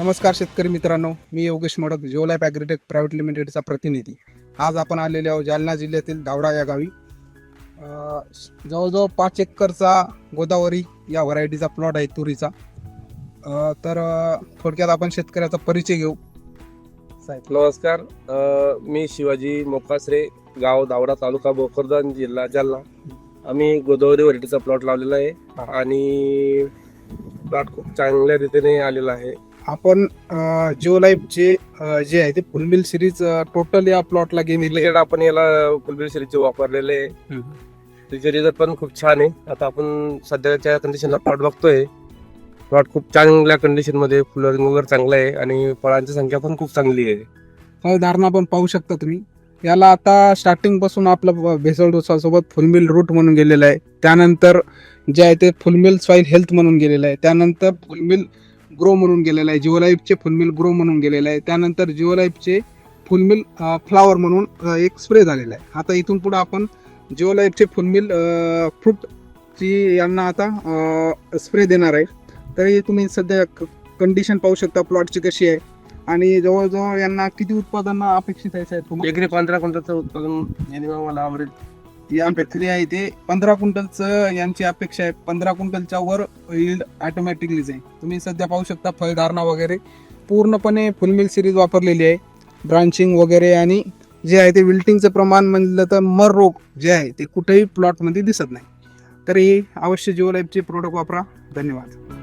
नमस्कार शेतकरी मित्रांनो मी Yogesh Modak Geolife agritech private लिमिटेडचा प्रतिनिधी. आज आपण आलेले आहोत जालना जिल्ह्यातील दावडा या गावी. जवळजवळ पाच एकरचा गोदावरी या व्हरायटीचा प्लॉट आहे तुरीचा. तर थोडक्यात आपण शेतकऱ्याचा परिचय घेऊ. साहेब. नमस्कार. मी शिवाजी मोकासरे गाव दावडा तालुका भोकरदन जिल्हा जालना. आम्ही गोदावरी व्हरायटीचा प्लॉट लावलेला आहे. आणि प्लॉट खूप चांगल्या रीतीने आलेला आहे. आपण जिओ लाईफचे जे आहे ते फुलमिल सिरीज टोटल या प्लॉटला गेम रिलेटेड आपण याला फुलबीर सिरीजचे वापरलेले आहे. त्याचे रिझल्ट पण खूप छान आहे. आता आपण सध्याच्या कंडिशनला प्लॉट बघतोय. प्लॉट खूप चांगल्या कंडिशनमध्ये फुलरिंग वगैरे चांगलं आहे आणि फळांची संख्या पण खूप चांगली आहे. फळधारणा पण पाहू शकता तुम्ही. याला आता स्टार्टिंगपासून आपलं भेसळ डोसासोबत फुलमिल रूट म्हणून गेलेलं आहे. त्यानंतर जे आहे ते फुलमिल सॉईल हेल्थ म्हणून गेलेलं आहे. त्यानंतर फुलमिल ग्रो म्हणून गेलेला आहे जिओलाईफचे फुलमिल ग्रो म्हणून गेलेलं आहे. त्यानंतर जिओलाईफचे फुलमिल फ्लावर म्हणून एक स्प्रे झालेला आहे. आता इथून पुढे आपण जिओलाईफचे फुलमिल फ्रूटची यांना आता स्प्रे देणार आहे. तरी तुम्ही सध्या कंडिशन पाहू शकता प्लॉटची कशी आहे. आणि जवळजवळ यांना किती उत्पादन अपेक्षित आहे साहेब एकरी पंधरा क्विंटलचं उत्पादन मिनिमम मला आवडेल या प्रक्रिया आहे. ते पंधरा क्विंटलचं यांची अपेक्षा आहे. पंधरा क्विंटलच्या वर यील्ड ऑटोमॅटिकली आहे तुम्ही सध्या पाहू शकता फळधारणा वगैरे. पूर्णपणे फुलमिल सिरीज वापरलेली आहे. ब्रांचिंग वगैरे आणि जे आहे ते विल्टिंगचं प्रमाण म्हणलं तर मर रोग जे आहे ते कुठेही प्लॉटमध्ये दिसत नाही. तरी अवश्य जिओ लाईफचे प्रोडक्ट वापरा. धन्यवाद.